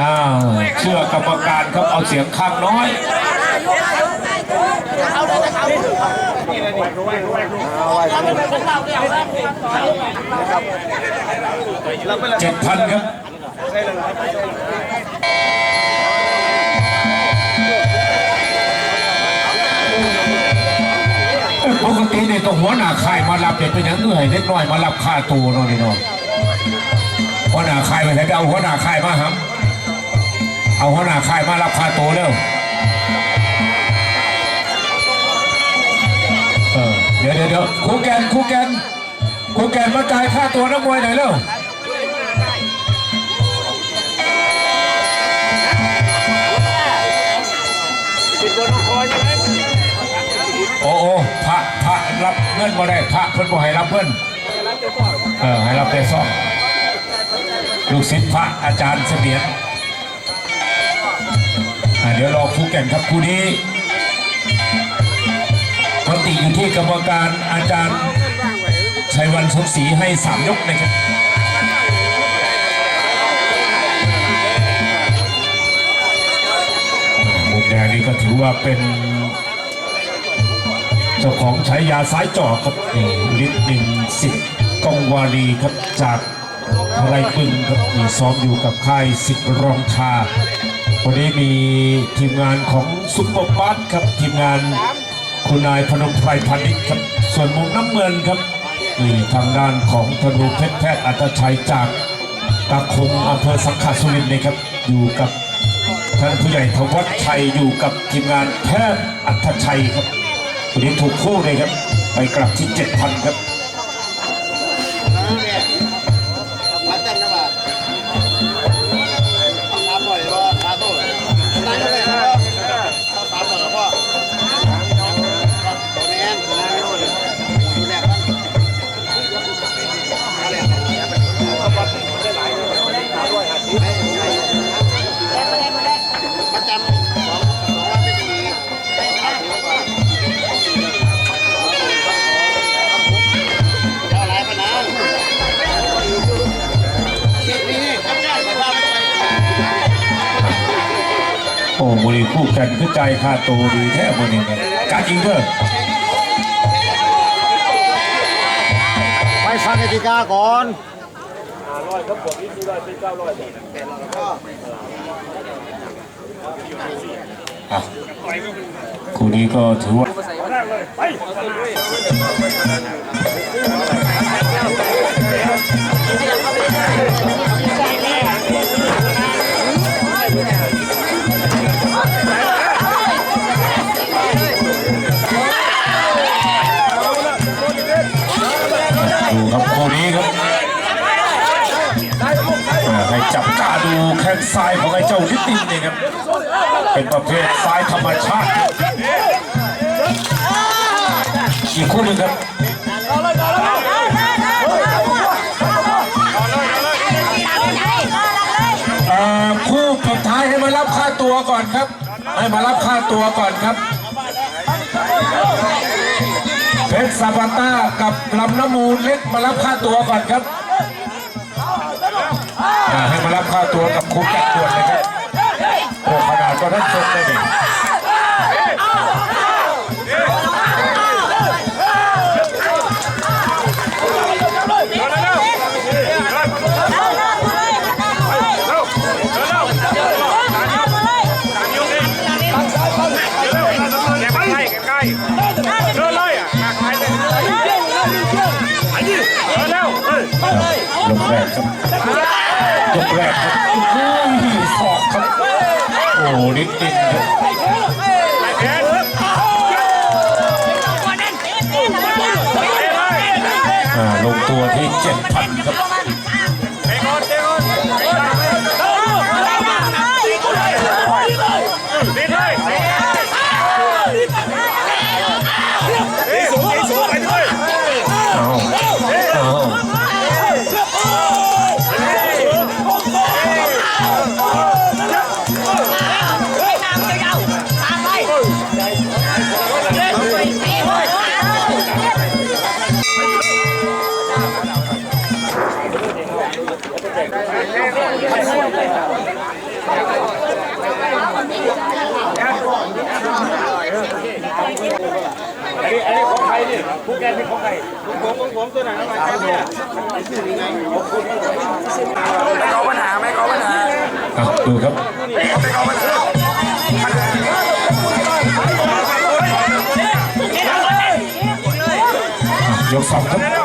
อ้าวเชื่อกรรมการครับเอาเสียงข้างน้อยเจ็ดพันครับปกติเนี่ยต้องหัวหน้าค่ายมารับเนี่ยเป็นอย่างเหนื่อยเล็กน้อยมารับค่าตัวเนาะนี่เนาะหัวหน้าค่ายไปไหนไปเอาหัวหน้าค่ายมาครับ เอาหัวหน้าค่ายมารับค่าตัวเร็วเออเดี๋ยวเดี๋ยวเดี๋ยวครูแกนครูแกนครูแกนมาจ่ายค่าตัวนักมวยหน่อยเร็วโอ้โอ้พระพระรับเงินมาได้พระเพิ่นบ่ให้รับเพิ่นเออให้รับแต่ซ่อมลูกศิษย์พระอาจารย์เสมียน เดี๋ยวรอคู่แข่งครับคู่นี้ปกติอยู่ที่กรรมการอาจารย์ชัยวันสมศรีให้สามยกนะครับมุมแดงนี้ก็ถือว่าเป็น เจ้าของใช้ยาสายจ่อครับนี่ลิศนินสิทธิ์กองวารีครับจากไรปึงครับนี่ซ้อมอยู่กับค่ายสิทธิ์รองชา วันนี้มีทีมงานของซุปเปอร์บัสครับทีมงานคุณนายพนมไพรพันนิครับส่วนมุมน้ำเงินครับนี่ทางด้านของธนูเพชรแพทย์อัตชัยจากตาคงอำเภอสังขะสุรินทร์นะครับอยู่กับท่านผู้ใหญ่ธวัชชัยอยู่กับทีมงานแพทย์อัตชัยครับวันนี้ถูกคู่เลยครับ ไปกลับที่ 7,000 ครับ อ้บริคู่กันคือใจค่าตัวดีแท้บริเนี่ยการยิงเด้อไปฟังกติกาก่อนอะคู่นี้ก็ถือว่า ดูครับคู่นี้ครับให้จับตาดูแข้งซ้ายของไอ้เจ้าลิตตินเนี่ยครับ เป็นประเภทซ้ายธรรมชาติ อีกคู่หนึ่งครับคู่สุดท้ายให้มารับค่าตัวก่อนครับ ให้มารับค่าตัวก่อนครับ เพชรซาบาต้ากับลำน้ำมูลเล็กมารับค่าตัวก่อนครับ ครับยกแรกครับโอ้ยศอกครับโอ้นิดนิดครับอ่าลงตัวที่เจ็ดพันครับ อันนี้อันนี้ของใครนี่ผู้แกนี่ของใครผมของผมตัวไหนมาครับเนี่ยเขาปัญหาไหมเขอปัญหาครับดูครับไปเขาปัญหายกสองครับ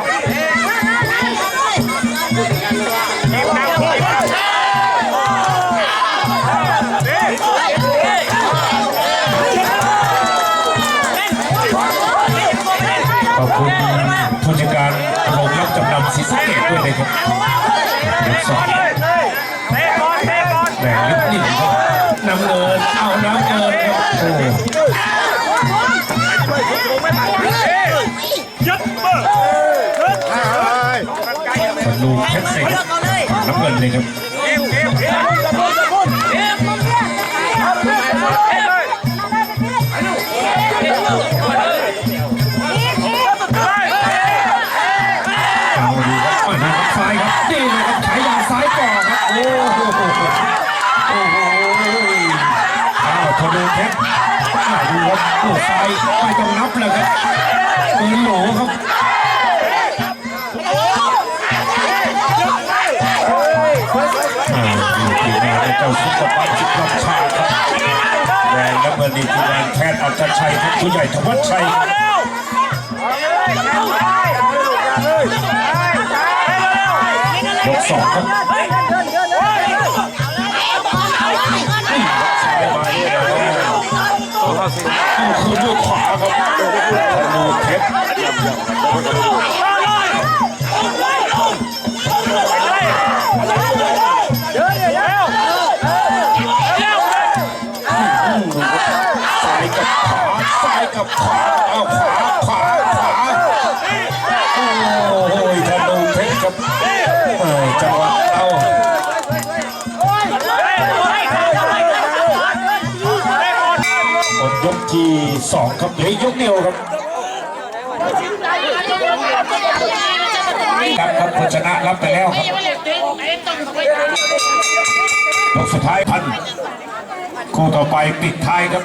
ขอบคุณผู้จัดการโรงรับจำนำศรีสะเกดด้วยนะครับยกสองเตะก่อนเตะก่อนแบ่งนิดนิดครับน้ำเงินเอาน้ำเงินครับโอ้ยัดเปิดบรรลุเพชรเสกน้ำเงินเลยครับ พอดูเพชรมาดูครับโอ้ซ้ายไม่ต้องนับแล้วครับปืนโหลครับอ่าดูทีมงานเจ้าซุปเปอร์ปั๊มสิบรอบชาติครับแรงน้ำเงินนี่ทีมงานแพทย์อัจฉชัยครับผู้ใหญ่ธวัชชัยยกสองครับ ซ้ายมาเนี่ยนะ ที่สองครับเหลือยกเดียวครับรับครับผู้ชนะรับไปแล้วครับยกสุดท้ายพันคู่ต่อไปปิดท้ายครับ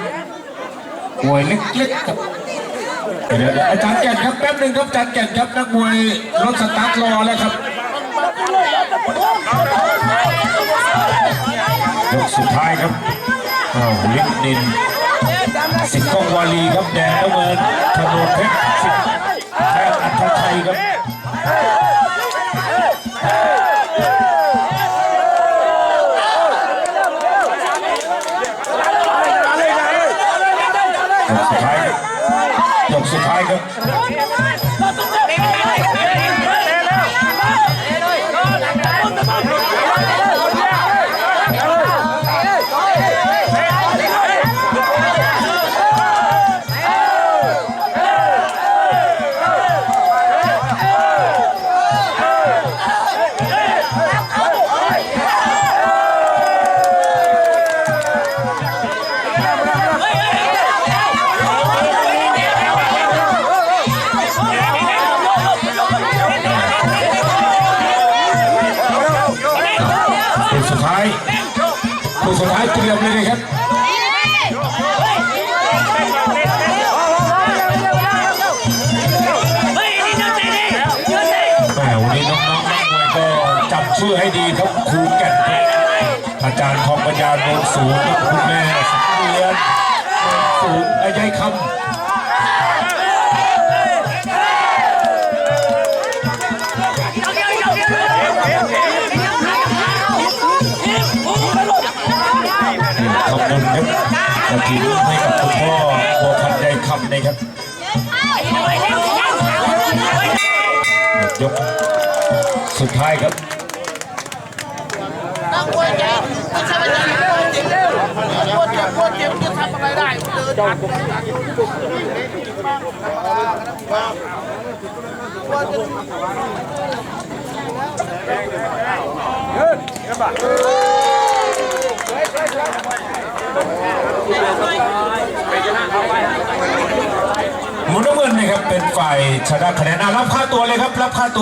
มวยเล็กๆครับเดี๋ยวอาจารย์แก่นครับแป๊บหนึ่งครับอาจารย์แก่นครับนักมวยรถสตาร์ทรอแล้วครับยกสุดท้ายครับอ้าวลิฟนิน สิทธิ์กองวาลีครับแดงน้ำเงินธนูเพชรสิทธิ์แพทย์อัธชัยครับยกสุดท้ายครับยกสุดท้ายครับ ท้ายคู่สุดท้ายเตรียมเลยนะครับแหมวันนี้น้องๆนักมวยก็จำชื่อให้ดีครับครูแก่นครับอาจารย์ทองปัญญาโนนสูงคุณแม่สังเวียนสูงไอายายคำ ขอบคุณครับกระถิ่นให้กับคุณพ่อบัวพันธ์ใจคำนะครับยกสุดท้ายครับนักมวยเก่งไม่ใช่ไม่ใช่เก่งแล้วโคตรเจ็บโคตรเจ็บจะทำอะไรได้เดินทัน หมุนน้ำเงินนะครับเป็นฝ่ายชนะคะแนนอะรับค่าตัวเลยครับ รับค่าตัว